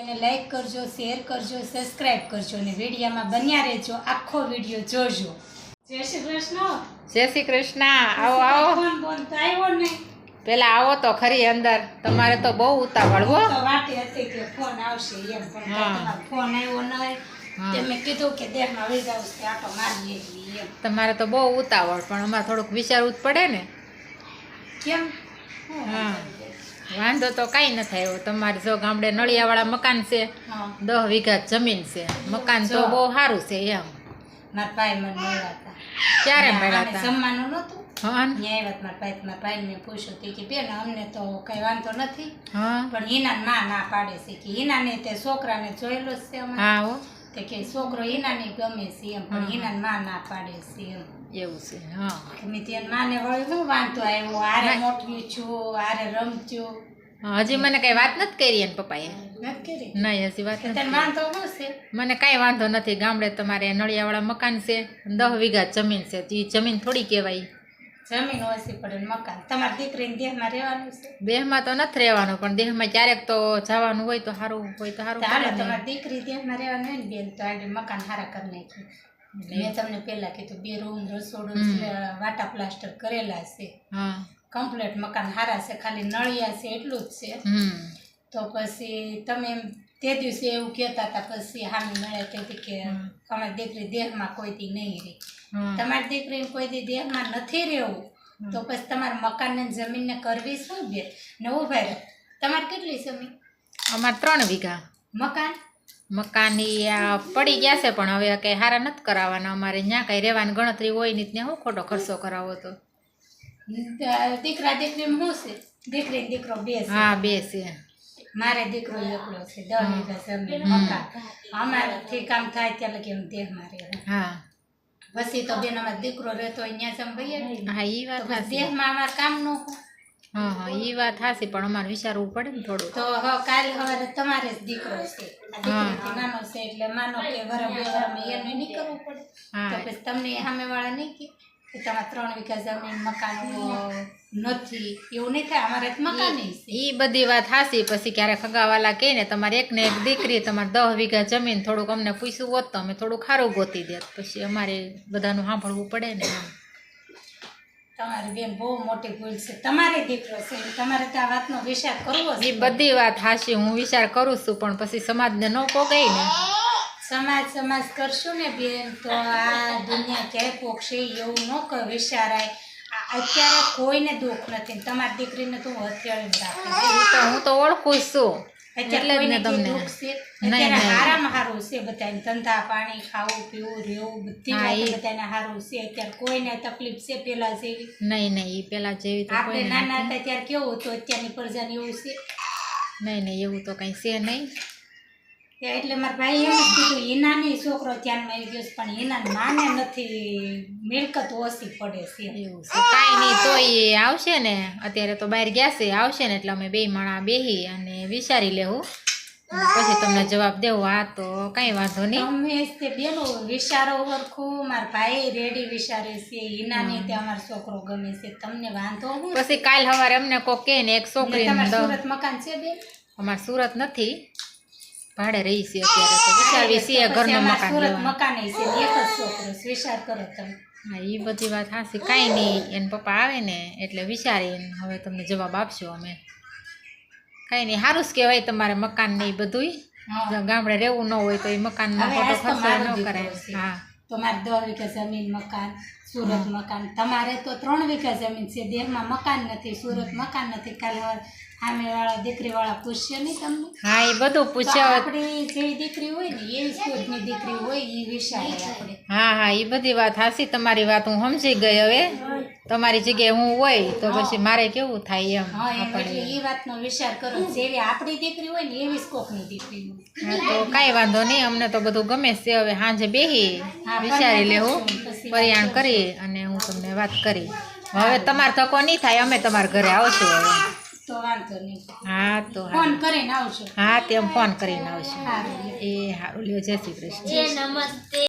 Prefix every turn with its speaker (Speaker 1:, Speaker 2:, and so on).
Speaker 1: અને લાઈક કરજો શેર કરજો સબસ્ક્રાઇબ કરજો અને વિડીયામાં બન્યા રહેજો. આખો વીડિયો જોજો. જય શ્રી કૃષ્ણ.
Speaker 2: જય શ્રી કૃષ્ણ. આવો આવો.
Speaker 1: ફોન આવ્યો ને.
Speaker 2: પેલા આવો તો ખરી અંદર. તમારે તો બહુ ઉતાવળ હો.
Speaker 1: તો વાતે હતી કે ફોન આવશે એમ પણ ફોન આવ્યો ન
Speaker 2: તમારે તો બહુ ઉતાવળ પણ અમારે થોડુંક વિચારવું જ પડે ને.
Speaker 1: કેમ? હા.
Speaker 2: વાંધો તો કાંઈ ન થાય તમારે જો ગામડે નળિયાવાળા મકાન છે દસ વીઘા જમીન છે. મકાન તો. બહુ સારું છે એમ.
Speaker 1: મારા ભાઈ મને મળ્યા હતા.
Speaker 2: ક્યારે મળ્યા હતા?
Speaker 1: જમવાનું નહોતું.
Speaker 2: હા. ને?
Speaker 1: મારા ભાઈ. મારા ભાઈને પૂછ્યું તે કે બેન અમને તો કઈ વાંધો નથી. પણ હિના માં ના પાડે છે કે હિનાને તે છોકરાને જોયેલો જ છે અમારે. તે કે છોકરો હિનાને ગમે છે એમ પણ
Speaker 2: હા.
Speaker 1: હિનાને ના પાડે છે એમ.
Speaker 2: એવું છે હા.
Speaker 1: કે મેં તેને માને વળી શું વાંધો આવ્યો આરે. મોટવી છું આરે
Speaker 2: રમજો. હજી મને કઈ વાત નથી કરી એને પપ્પાએ. નહીં હજી વાત નથી
Speaker 1: વાંધો
Speaker 2: મને કાંઈ વાંધો નથી ગામડે તમારે નળિયાવાળા મકાન છે દસ વીઘા જમીન છે એ જમીન થોડી કહેવાય.
Speaker 1: જમીન ઓછી પડે મકાન. તમારી દીકરીને દેહમાં રહેવાનું છે?
Speaker 2: દેહમાં તો નથી રહેવાનું પણ દેહમાં ક્યારેક તો જવાનું હોય તો સારું હોય તો સારું.
Speaker 1: તમારી દીકરી દેહમાં રહેવાનું હોય ને બેન તો આજે મકાન સારા કરી નાખ્યું મેં તમને પેલા કીધું બે રૂમ રસોડું વાટા પ્લાસ્ટર કરેલા છે. કમ્પ્લેટ મકાન હારા છે ખાલી નળિયા છે એટલું જ છે. તો પછી તમે તે દિવસે એવું કહેતા હતા પછી હામી મળે તેથી કે. અમારી દીકરી દેહમાં કોઈથી નહીં રહી. તમારી દીકરી કોઈ દી દેહમાં નથી રહેવું? તો પછી તમારે મકાન ને જમીનને કરવી શું બે? ને ભાઈ તમારે કેટલી જમીન?
Speaker 2: અમારે ત્રણ વીઘા.
Speaker 1: મકાન?
Speaker 2: મકાન પડી ગયા છે પણ હવે કઈ હારા નથી કરાવવાના. અમારે ત્યાં કંઈ રહેવાની ગણતરી હોય ને ત્યાં હું ખોટો ખર્ચો કરાવો તો.
Speaker 1: દીકરા દીકરી શું છે? દીકરી દીકરો બે
Speaker 2: હા બે છે.
Speaker 1: મારે દીકરો એકલો છે. દસ વીઘા જમીન મકાન. અમારાથી કામ થાય ત્યાં લગી હું દેહ મારે
Speaker 2: હા.
Speaker 1: પછી તો બેન અમારો દીકરો રહેતો અહીંયા જમ ભાઈ
Speaker 2: હા એ વાત
Speaker 1: દેહમાં અમારે કામ ન હોય.
Speaker 2: હા હા ઈ વાત હાસી પણ અમારે વિચારવું પડે ને થોડું
Speaker 1: તો હવે કાલે સવારે તમારે જ દીકરો છે. આ નાનો છે એટલે માનો કે વરમ વરમ એને નહીં કરવું પડે તો પછી તમને સામે વાળા નહીં કે કે તમારે ત્રણ વીઘા જમીન મકાન નથી. એવું નહીં થાય અમારે મકાન
Speaker 2: એ બધી વાત હાસી પછી ક્યારેક ખગાવાલા કહે ને તમારે એક ને એક દીકરી તમારે દસ વીઘા જમીન થોડુંક અમને પૂછ્યું હોત તો અમે થોડું ખારું ગોતી દેત. પછી અમારે બધાનું સાંભળવું પડે ને.
Speaker 1: તમારી બેન બહુ મોટી ભૂલ છે. તમારે દીકરો છે તમારે તો આ વાતનો વિચાર કરવો એ
Speaker 2: બધી વાત હાસી હું વિચાર કરું છું પણ પછી સમાજને ન પોગાય ને.
Speaker 1: સમાજ સમાજ કરશું ને બેન તો આ દુનિયા ક્યાંય પોગશે એવું ન વિચારાય. અત્યારે કોઈને દુઃખ નથી તમારી દીકરીને તો હથિયાળી રાખું.
Speaker 2: હું તો ઓળખું છું. એટલે જ ને તમને
Speaker 1: છે
Speaker 2: નહીં,
Speaker 1: અત્યારે
Speaker 2: નહીં.
Speaker 1: હારામાં હારું છે બધાને. ધંધા પાણી ખાવું પીવું રહેવું બધી વાતે. બધાને હારું છે. અત્યારે કોઈને તકલીફ છે પેલા જેવી?
Speaker 2: નહીં નહીં એ પેલા જેવી તો
Speaker 1: આપણે
Speaker 2: કોઈ
Speaker 1: નાના હતા ત્યારે કેવું હતું અત્યારની પ્રજાને એવું છે?
Speaker 2: નહીં નહીં એવું તો કઈ છે નહીં.
Speaker 1: એટલે મારા ભાઈ એમ જ કીધું હિનાની છોકરો ધ્યાનમાં આવી ગયો છે પણ હિના માને નથી મિલકત ઓછી પડે છે.
Speaker 2: કાંઈ નહીં તો એ આવશે ને. અત્યારે તો બહાર ગયા છે આવશે ને એટલે અમે બે માણા બેહી અને વિચારી લેવું. પછી તમને જવાબ દેવો. આ તો કાંઈ વાંધો નહીં.
Speaker 1: તમે તે બેનો વિચારો હરખું મારા ભાઈ રેડી વિચારે છે હિનાને તે અમારો છોકરો ગમે છે. તમને વાંધો
Speaker 2: પછી કાલ સવારે અમને કોક કે ને એક છોકરી
Speaker 1: સુરત મકાન છે બે?
Speaker 2: અમારે સુરત નથી. ભાડે રહી છે અત્યારે તો વિચારવી
Speaker 1: તો
Speaker 2: ઘરનું મકાન
Speaker 1: મકાન છે એક જ છોકરો વિચાર કરો તમે.
Speaker 2: હા એ બધી વાત હાસી. કાંઈ નહીં એને પપ્પા આવે ને એટલે વિચારી હવે તમને જવાબ આપશો અમે. કાંઈ નહીં સારું જ કહેવાય તમારે મકાન ને એ બધુંય. ગામડે રહેવું ન હોય તો એ મકાનમાં ખર્ચો ન કરાય. હા.
Speaker 1: તમારે મારે દસ વીઘા જમીન મકાન સુરત મકાન. તમારે તો ત્રણ વીઘા જમીન છે દેહમાં મકાન નથી સુરત મકાન નથી કાલે સામે વાળા દીકરી વાળા પૂછશે નહીં તમને?
Speaker 2: હા એ બધું પૂછ્યા
Speaker 1: આપણી જેવી દીકરી હોય ને એવી સ્કૂલની દીકરી હોય એ વિચારે આપણે.
Speaker 2: હા હા એ બધી વાત હાસી તમારી વાત હું સમજી ગઈ હવે. તમારી જગ્યાએ હું હોય તો પછી મારે કેવું થાય એમ
Speaker 1: એટલે એ વાતનો વિચાર કરો. જેવી આપણી દીકરી હોય ને એવી જ કોકની દીકરી
Speaker 2: હા તો કાંઈ વાંધો નહીં. અમને તો બધું ગમે છે. હવે સાંજે બેહી વિચારી લેવું. પરિયાણ કરી અને હું તમને વાત કરી. હવે તમારે ધક્કો નહીં થાય. અમે તમારા ઘરે આવશું હવે.
Speaker 1: તો વાંધો નહીં.
Speaker 2: હા તો
Speaker 1: ફોન કરીને આવજો.
Speaker 2: હા તેમ ફોન કરીને આવશું એ સારું લ્યો જય શ્રી કૃષ્ણ.
Speaker 1: નમસ્તે.